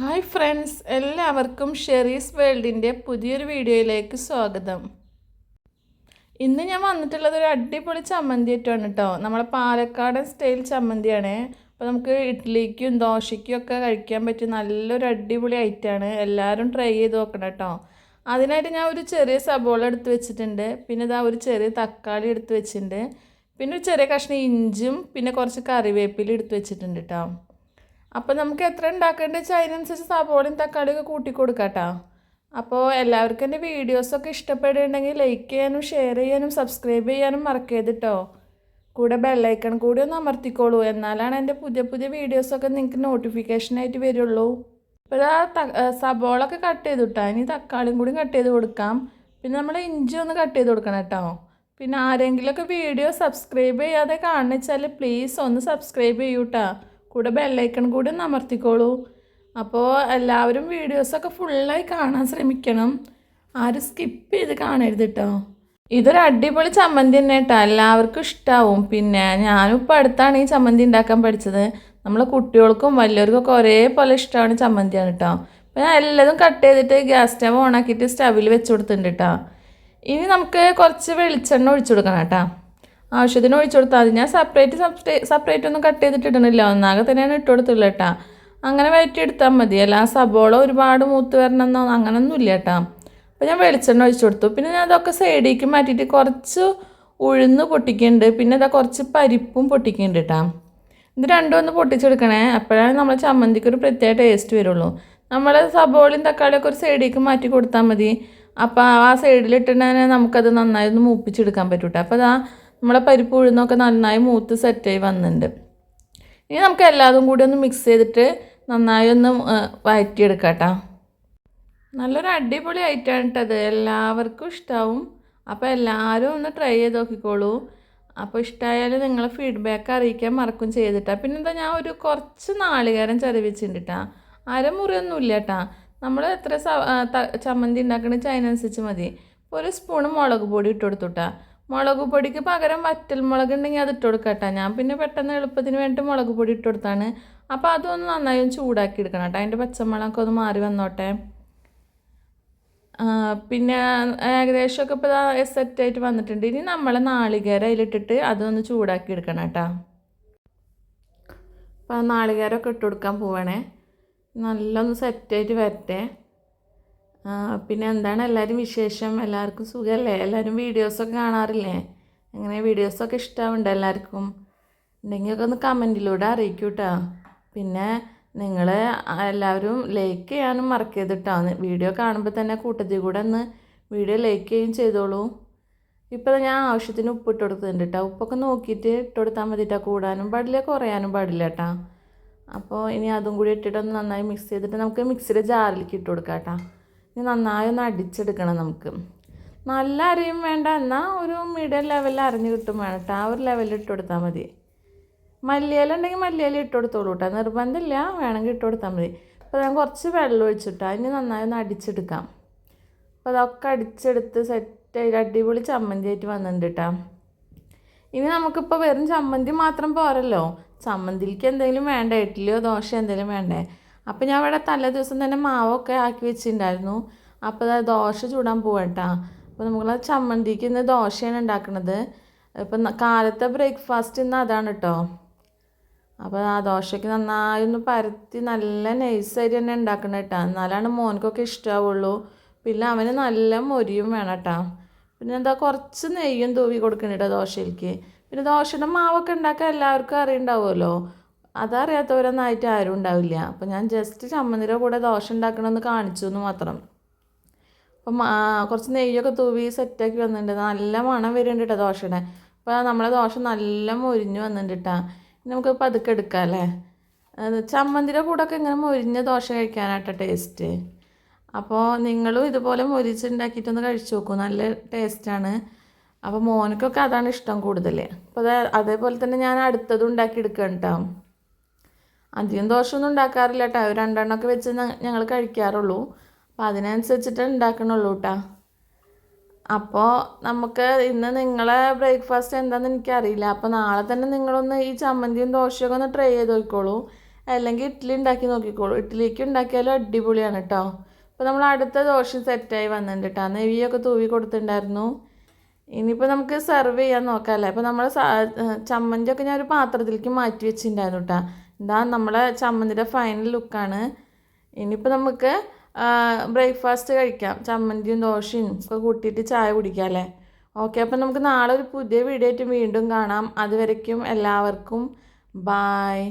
Hi friends എല്ലാവർക്കും ഷെറീസ് വേൾഡിന്റെ പുതിയൊരു വീഡിയോയിലേക്ക് സ്വാഗതം. ഇന്ന് ഞാൻ വന്നിട്ടുള്ളത് ഒരു അടിപൊളി ചമ്മന്തി ആയിട്ടാണ് കേട്ടോ. നമ്മളെ പാലക്കാടൻ സ്റ്റൈൽ ചമ്മന്തിയാണ്. അപ്പോൾ നമുക്ക് ഇഡ്ഡലിക്കും ദോശയ്ക്കും ഒക്കെ കഴിക്കാൻ പറ്റിയ നല്ലൊരു അടിപൊളി ഐറ്റമാണ്. എല്ലാവരും ട്രൈ ചെയ്ത് നോക്കണം കേട്ടോ. അതിനായിട്ട് ഞാൻ ഒരു ചെറിയ സബോള എടുത്ത് വെച്ചിട്ടുണ്ട്. പിന്നെ ഇതാ ഒരു ചെറിയ തക്കാളി എടുത്ത് വെച്ചിട്ടുണ്ട്. പിന്നെ ഒരു ചെറിയ കഷ്ണം ഇഞ്ചും പിന്നെ കുറച്ച് കറിവേപ്പില എടുത്ത് വെച്ചിട്ടുണ്ട് കേട്ടോ. അപ്പോൾ നമുക്ക് എത്ര ഉണ്ടാക്കേണ്ടത് വെച്ചാൽ അതിനനുസരിച്ച് സവോളയും തക്കാളിയൊക്കെ കൂട്ടി കൊടുക്കാട്ടോ അപ്പോൾ എല്ലാവർക്കും എന്റെ വീഡിയോസൊക്കെ ഇഷ്ടപ്പെടുന്നുണ്ടെങ്കിൽ ലൈക്ക് ചെയ്യാനും ഷെയർ ചെയ്യാനും സബ്സ്ക്രൈബ് ചെയ്യാനും മറക്കരുത് കേട്ടോ കൂടെ ബെല്ലൈക്കൺ കൂടി ഒന്ന് അമർത്തിക്കോളൂ. എന്നാലാണ് എന്റെ പുതിയ പുതിയ വീഡിയോസൊക്കെ നിങ്ങൾക്ക് നോട്ടിഫിക്കേഷനായിട്ട് വരുള്ളൂ. ഇപ്പോൾ ആ ത സബോളൊക്കെ കട്ട് ചെയ്ത് കിട്ടാം ഇനി തക്കാളിയും കൂടി കട്ട് ചെയ്ത് കൊടുക്കാം. പിന്നെ നമ്മൾ ഇഞ്ചി ഒന്ന് കട്ട് ചെയ്ത് കൊടുക്കണം കേട്ടോ പിന്നെ ആരെങ്കിലുമൊക്കെ വീഡിയോ സബ്സ്ക്രൈബ് ചെയ്യാതെ കാണുന്ന വെച്ചാൽ പ്ലീസ് ഒന്ന് സബ്സ്ക്രൈബ് ചെയ്യൂ കേട്ടോ കൂടെ ബെല്ലൈക്കൺ കൂടി ഒന്ന് അമർത്തിക്കോളൂ അപ്പോൾ എല്ലാവരും വീഡിയോസൊക്കെ ഫുള്ളായി കാണാൻ ശ്രമിക്കണം. ആരും സ്കിപ്പ് ചെയ്ത് കാണരുത് കേട്ടോ ഇതൊരു അടിപൊളി ചമ്മന്തി തന്നെ കേട്ടോ എല്ലാവർക്കും ഇഷ്ടാവും. പിന്നെ ഞാനും ഇപ്പോൾ അടുത്താണ് ഈ ചമ്മന്തി ഉണ്ടാക്കാൻ പഠിച്ചത്. നമ്മളെ കുട്ടികൾക്കും വലിയവർക്കൊക്കെ ഒരേപോലെ ഇഷ്ടമാണ് ചമ്മന്തിയാണ് കേട്ടോ അപ്പോൾ ഞാൻ എല്ലാതും കട്ട് ചെയ്തിട്ട് ഗ്യാസ് സ്റ്റവ് ഓണാക്കിയിട്ട് സ്റ്റവിൽ വെച്ച് കൊടുത്തിട്ടുണ്ട് കേട്ടോ ഇനി നമുക്ക് കുറച്ച് വെളിച്ചെണ്ണ ഒഴിച്ചു കൊടുക്കണം കേട്ടോ ആവശ്യത്തിന് ഒഴിച്ചു കൊടുത്താൽ മതി. ഞാൻ സെപ്പറേറ്റ് സെപ്പറേറ്റ് ഒന്നും കട്ട് ചെയ്തിട്ടിടണില്ല ഒന്നാകെ തന്നെയാണ് ഇട്ട് കൊടുത്തുള്ളൂ കേട്ടോ. അങ്ങനെ വയറ്റി എടുത്താൽ മതി. അല്ല സബോള ഒരുപാട് മൂത്ത് വരണമെന്നോ അങ്ങനൊന്നും ഇല്ല കേട്ടോ. അപ്പോൾ ഞാൻ വെളിച്ചെണ്ണ ഒഴിച്ചു കൊടുത്തു. പിന്നെ ഞാൻ അതൊക്കെ സൈഡിലേക്ക് മാറ്റിയിട്ട് കുറച്ച് ഉഴുന്ന് പൊട്ടിക്കുന്നുണ്ട്. പിന്നെ ഇതാ കുറച്ച് പരിപ്പും പൊട്ടിക്കുന്നുണ്ട് കേട്ടോ. ഇത് രണ്ടും ഒന്ന് പൊട്ടിച്ചെടുക്കണേ. അപ്പോഴാണ് നമ്മൾ ചമ്മന്തിക്ക് ഒരു പ്രത്യേക ടേസ്റ്റ് വരുള്ളൂ. നമ്മൾ സബോളയും തക്കാളിയൊക്കെ ഒരു സൈഡിലേക്ക് മാറ്റി കൊടുത്താൽ മതി. അപ്പോൾ ആ സൈഡിലിട്ടുണ്ടെങ്കിൽ നമുക്കത് നന്നായി ഒന്ന് മൂപ്പിച്ചെടുക്കാൻ പറ്റൂട്ടോ. അപ്പോൾ അതാ നമ്മളെ പരിപ്പ് ഉഴുന്നൊക്കെ നന്നായി മൂത്ത് സെറ്റായി വന്നിട്ടുണ്ട് ഇനി നമുക്ക് എല്ലാതും കൂടി ഒന്ന് മിക്സ് ചെയ്തിട്ട് നന്നായി ഒന്ന് വഴറ്റിയെടുക്കാം നല്ലൊരു അടിപൊളി ഐറ്റമാണ് കേട്ടത് എല്ലാവർക്കും ഇഷ്ടാവും. അപ്പോൾ എല്ലാവരും ഒന്ന് ട്രൈ ചെയ്ത് നോക്കിക്കോളൂ. അപ്പോൾ ഇഷ്ടമായാൽ നിങ്ങൾ ഫീഡ്ബാക്ക് അറിയിക്കാൻ മറക്കും ചെയ്തിട്ടാ. പിന്നെന്താ ഞാൻ ഒരു കുറച്ച് നാളികേരം ചതവിച്ചിട്ടുണ്ട് കേട്ടോ അരമുറിയൊന്നും ഇല്ല കേട്ടാ നമ്മൾ എത്ര ചമ്മന്തി ഉണ്ടാക്കണ അതിനനുസരിച്ച് മതി. ഒരു സ്പൂണ് മുളക് പൊടി ഇട്ട് കൊടുത്തുട്ടാ. മുളക് പൊടിക്ക് പകരം വറ്റൽ മുളക് ഉണ്ടെങ്കിൽ അത് ഇട്ട് കൊടുക്കാം കേട്ടോ ഞാൻ പിന്നെ പെട്ടെന്ന് എളുപ്പത്തിന് വേണ്ടി മുളക് പൊടി ഇട്ട് കൊടുത്താണ്. അപ്പോൾ അതൊന്ന് നന്നായി ഒന്ന് ചൂടാക്കി എടുക്കണം കേട്ടോ. അതിന്റെ പച്ചമുളകൊക്കെ ഒന്ന് മാറി വന്നോട്ടെ. പിന്നെ ഏകദേശമൊക്കെ ഇപ്പോൾ സെറ്റായിട്ട് വന്നിട്ടുണ്ട്. ഇനി നമ്മൾ നാളികേരം അതിലിട്ടിട്ട് അതൊന്ന് ചൂടാക്കി എടുക്കണം കേട്ടോ. അപ്പോൾ നാളികേരമൊക്കെ ഇട്ട് കൊടുക്കാൻ പോവണേ. നല്ലൊന്ന് സെറ്റായിട്ട് വരട്ടെ. പിന്നെ എന്താണ് എല്ലാവരും വിശേഷം? എല്ലാവർക്കും സുഖമല്ലേ എല്ലാവരും വീഡിയോസൊക്കെ കാണാറില്ലേ? എങ്ങനെ വീഡിയോസൊക്കെ ഇഷ്ടമാവുണ്ട് എല്ലാവർക്കും ഉണ്ടെങ്കിലൊക്കെ ഒന്ന് കമന്റിലൂടെ അറിയിക്കൂ കേട്ടോ പിന്നെ നിങ്ങൾ എല്ലാവരും ലൈക്ക് ചെയ്യാനും മറക്കരുത് കേട്ടോ വീഡിയോ കാണുമ്പോൾ തന്നെ കൂട്ടത്തിൽ കൂടെ ഒന്ന് വീഡിയോ ലൈക്ക് ചെയ്യുകയും ചെയ്തോളൂ. ഇപ്പോൾ ഞാൻ ആവശ്യത്തിന് ഉപ്പ് ഇട്ട് കൊടുത്തിട്ടുണ്ട് കേട്ടോ ഉപ്പൊക്കെ നോക്കിയിട്ട് ഇട്ട് കൊടുത്താൽ മതി കേട്ടോ കൂടാനും പാടില്ല കുറയാനും പാടില്ല കേട്ടോ അപ്പോൾ ഇനി അതും കൂടി ഇട്ടിട്ടൊന്ന് നന്നായി മിക്സ് ചെയ്തിട്ട് നമുക്ക് മിക്സിയുടെ ജാറിലേക്ക് ഇട്ട് കൊടുക്കാം കേട്ടോ ഇനി നന്നായി ഒന്ന് അടിച്ചെടുക്കണം നമുക്ക്. നല്ല അരയും വേണ്ട. എന്നാൽ ഒരു മീഡിയം ലെവലിൽ അരഞ്ഞു കിട്ടും വേണം കേട്ടോ. ആ ഒരു ലെവലിൽ ഇട്ട് കൊടുത്താൽ മതി. മല്ലിയില ഉണ്ടെങ്കിൽ മല്ലിയില ഇട്ട് കൊടുത്തോളൂ കേട്ടോ. നിർബന്ധമില്ല വേണമെങ്കിൽ ഇട്ട് കൊടുത്താൽ മതി. അപ്പോൾ ഞാൻ കുറച്ച് വെള്ളം ഒഴിച്ചിട്ടാ ഇനി നന്നായി ഒന്ന് അടിച്ചെടുക്കാം. അപ്പോൾ അതൊക്കെ അടിച്ചെടുത്ത് സെറ്റ് ആയി. അടിപൊളി ചമ്മന്തി ആയിട്ട് വന്നിട്ടുണ്ട് കേട്ടോ. ഇനി നമുക്കിപ്പോൾ വെറും ചമ്മന്തി മാത്രം പോരല്ലോ. ചമ്മന്തിക്ക് എന്തെങ്കിലും വേണ്ട? ഇഡ്ഡലിയോ ദോശ എന്തെങ്കിലും വേണ്ടേ? അപ്പോൾ ഞാൻ ഇവിടെ തലേ ദിവസം തന്നെ മാവൊക്കെ ആക്കി വെച്ചിട്ടുണ്ടായിരുന്നു. അപ്പോൾ ദോശ ചൂടാൻ പോവട്ടാ അപ്പോൾ നമ്മൾ ചമ്മന്തിക്ക് ഇന്ന് ദോശയാണ് ഉണ്ടാക്കുന്നത് ഇപ്പം കാലത്തെ ബ്രേക്ക്ഫാസ്റ്റ് ഇന്ന് അതാണ് കേട്ടോ അപ്പോൾ ആ ദോശയ്ക്ക് നന്നായി ഒന്ന് പരത്തി നല്ല നൈസ് നൈസായിട്ട് തന്നെ ഉണ്ടാക്കണം കേട്ടോ എന്നാലാണ് മോനക്കൊക്കെ ഇഷ്ടമാവുള്ളൂ പിന്നെ അവന് നല്ല മൊരിയും വേണം കേട്ടോ പിന്നെ എന്താ കുറച്ച് നെയ്യും തൂവി കൊടുക്കണം കേട്ടോ ദോശയിലേക്ക്. പിന്നെ ദോശയുടെ മാവൊക്കെ ഉണ്ടാക്കാൻ എല്ലാവർക്കും അറിയുണ്ടാവുമല്ലോ. അതറിയാത്തവരൊന്നായിട്ട് ആരും ഉണ്ടാവില്ല. അപ്പോൾ ഞാൻ ജസ്റ്റ് ചമ്മന്തിയുടെ കൂടെ ദോശ ഉണ്ടാക്കണമെന്ന് കാണിച്ചു എന്ന് മാത്രം. അപ്പം കുറച്ച് നെയ്യൊക്കെ തൂവി സെറ്റാക്കി വന്നിട്ടുണ്ട്. നല്ല മണം വരുന്നുണ്ട് കേട്ടോ ദോശയുടെ. അപ്പോൾ നമ്മളെ ദോശ നല്ല മൊരിഞ്ഞ് വന്നിട്ടുണ്ട് കേട്ടോ നമുക്ക് പതുക്കെ എടുക്കാം അല്ലേ? കൂടെ ഒക്കെ ഇങ്ങനെ മൊരിഞ്ഞ ദോശ കഴിക്കാനാട്ടോ ടേസ്റ്റ് അപ്പോൾ നിങ്ങളും ഇതുപോലെ മൊരിച്ചുണ്ടാക്കിയിട്ടൊന്ന് കഴിച്ചു നോക്കൂ. നല്ല ടേസ്റ്റാണ് അപ്പോൾ മോനക്കൊക്കെ അതാണ് ഇഷ്ടം കൂടുതൽ അപ്പോൾ അതേപോലെ തന്നെ ഞാൻ അടുത്തത് ഉണ്ടാക്കി എടുക്കാം കേട്ടോ അധികം ദോഷമൊന്നും ഉണ്ടാക്കാറില്ല കേട്ടോ രണ്ടെണ്ണമൊക്കെ വെച്ച് ഞങ്ങൾ കഴിക്കാറുള്ളൂ. അപ്പോൾ അതിനനുസരിച്ചിട്ട് ഉണ്ടാക്കണുള്ളൂ കേട്ടോ അപ്പോൾ നമുക്ക് ഇന്ന് നിങ്ങളെ ബ്രേക്ക്ഫാസ്റ്റ് എന്താണെന്ന് എനിക്കറിയില്ല. അപ്പോൾ നാളെ തന്നെ നിങ്ങളൊന്ന് ഈ ചമ്മന്തിയും ദോശയൊക്കെ ഒന്ന് ട്രൈ ചെയ്ത് നോക്കിക്കോളൂ. അല്ലെങ്കിൽ ഇഡ്ഡലി ഉണ്ടാക്കി നോക്കിക്കോളൂ. ഇഡ്ഡലിക്ക് ഉണ്ടാക്കിയാലും അടിപൊളിയാണ് കേട്ടോ അപ്പോൾ നമ്മൾ അടുത്ത ദോശ സെറ്റായി വന്നിട്ടുണ്ട് കേട്ടോ നെവിയൊക്കെ തൂവി കൊടുത്തിട്ടുണ്ടായിരുന്നു. ഇനിയിപ്പോൾ നമുക്ക് സെർവ് ചെയ്യാൻ നോക്കാമല്ലേ അപ്പോൾ നമ്മൾ ചമ്മന്തിയൊക്കെ ഞാൻ ഒരു പാത്രത്തിലേക്ക് മാറ്റി വെച്ചിട്ടുണ്ടായിരുന്നു കേട്ടോ ഇതാ നമ്മളെ ചമ്മന്തിയുടെ ഫൈനൽ ലുക്കാണ് ഇനിയിപ്പോൾ നമുക്ക് ബ്രേക്ക്ഫാസ്റ്റ് കഴിക്കാം. ചമ്മന്തിയും ദോശയും ഒക്കെ കൂട്ടിയിട്ട് ചായ കുടിക്കാം അല്ലേ? ഓക്കെ അപ്പം നമുക്ക് നാളെ ഒരു പുതിയ വീഡിയോ ആയിട്ട് വീണ്ടും കാണാം. അതുവരയ്ക്കും എല്ലാവർക്കും ബായ്